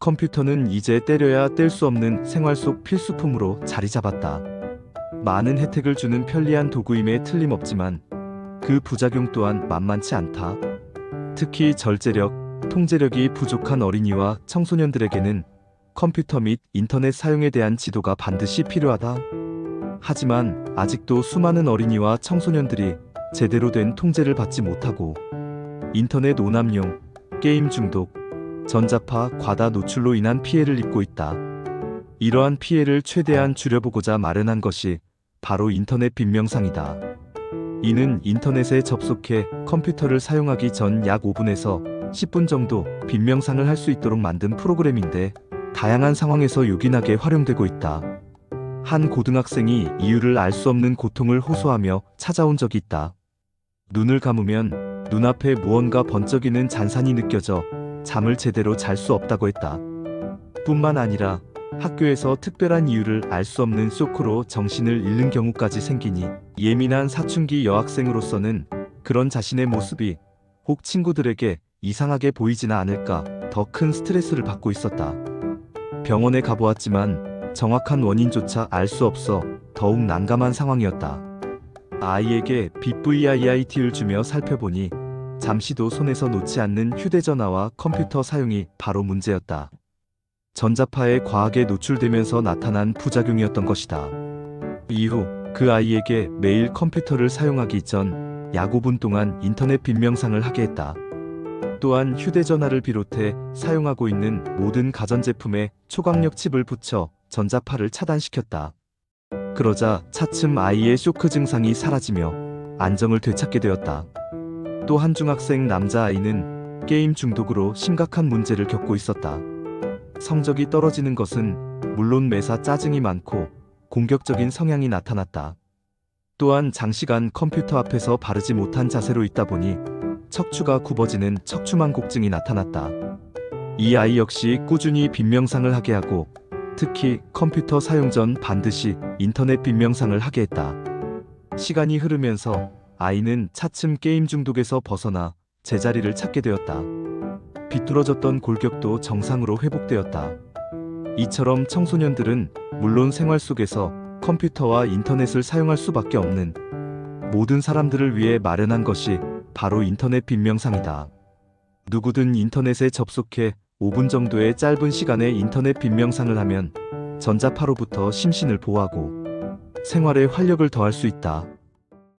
컴퓨터는 이제 때려야 뗄 수 없는 생활 속 필수품으로 자리 잡았다. 많은 혜택을 주는 편리한 도구임에 틀림없지만 그 부작용 또한 만만치 않다. 특히 절제력, 통제력이 부족한 어린이와 청소년들에게는 컴퓨터 및 인터넷 사용에 대한 지도가 반드시 필요하다. 하지만 아직도 수많은 어린이와 청소년들이 제대로 된 통제를 받지 못하고 인터넷 오남용, 게임 중독, 전자파 과다 노출로 인한 피해를 입고 있다. 이러한 피해를 최대한 줄여보고자 마련한 것이 바로 인터넷 빈명상이다. 이는 인터넷에 접속해 컴퓨터를 사용하기 전 약 5분에서 10분 정도 빈명상을 할 수 있도록 만든 프로그램인데 다양한 상황에서 요긴하게 활용되고 있다. 한 고등학생이 이유를 알 수 없는 고통을 호소하며 찾아온 적이 있다. 눈을 감으면 눈앞에 무언가 번쩍이는 잔산이 느껴져 잠을 제대로 잘 수 없다고 했다. 뿐만 아니라 학교에서 특별한 이유를 알 수 없는 쇼크로 정신을 잃는 경우까지 생기니 예민한 사춘기 여학생으로서는 그런 자신의 모습이 혹 친구들에게 이상하게 보이지나 않을까 더 큰 스트레스를 받고 있었다. 병원에 가보았지만 정확한 원인조차 알 수 없어 더욱 난감한 상황이었다. 아이에게 BVIIT를 주며 살펴보니 잠시도 손에서 놓지 않는 휴대전화와 컴퓨터 사용이 바로 문제였다. 전자파에 과하게 노출되면서 나타난 부작용이었던 것이다. 이후 그 아이에게 매일 컴퓨터를 사용하기 전 약 5분 동안 인터넷 빈명상을 하게 했다. 또한 휴대전화를 비롯해 사용하고 있는 모든 가전제품에 초강력 칩을 붙여 전자파를 차단시켰다. 그러자 차츰 아이의 쇼크 증상이 사라지며 안정을 되찾게 되었다. 또 한 중학생 남자아이는 게임 중독으로 심각한 문제를 겪고 있었다. 성적이 떨어지는 것은 물론 매사 짜증이 많고 공격적인 성향이 나타났다. 또한 장시간 컴퓨터 앞에서 바르지 못한 자세로 있다 보니 척추가 굽어지는 척추만곡증이 나타났다. 이 아이 역시 꾸준히 빈명상을 하게 하고 특히 컴퓨터 사용 전 반드시 인터넷 빈명상을 하게 했다. 시간이 흐르면서 아이는 차츰 게임 중독에서 벗어나 제자리를 찾게 되었다. 비뚤어졌던 골격도 정상으로 회복되었다. 이처럼 청소년들은 물론 생활 속에서 컴퓨터와 인터넷을 사용할 수밖에 없는 모든 사람들을 위해 마련한 것이 바로 인터넷 빈명상이다. 누구든 인터넷에 접속해 5분 정도의 짧은 시간에 인터넷 빈명상을 하면 전자파로부터 심신을 보호하고 생활에 활력을 더할 수 있다.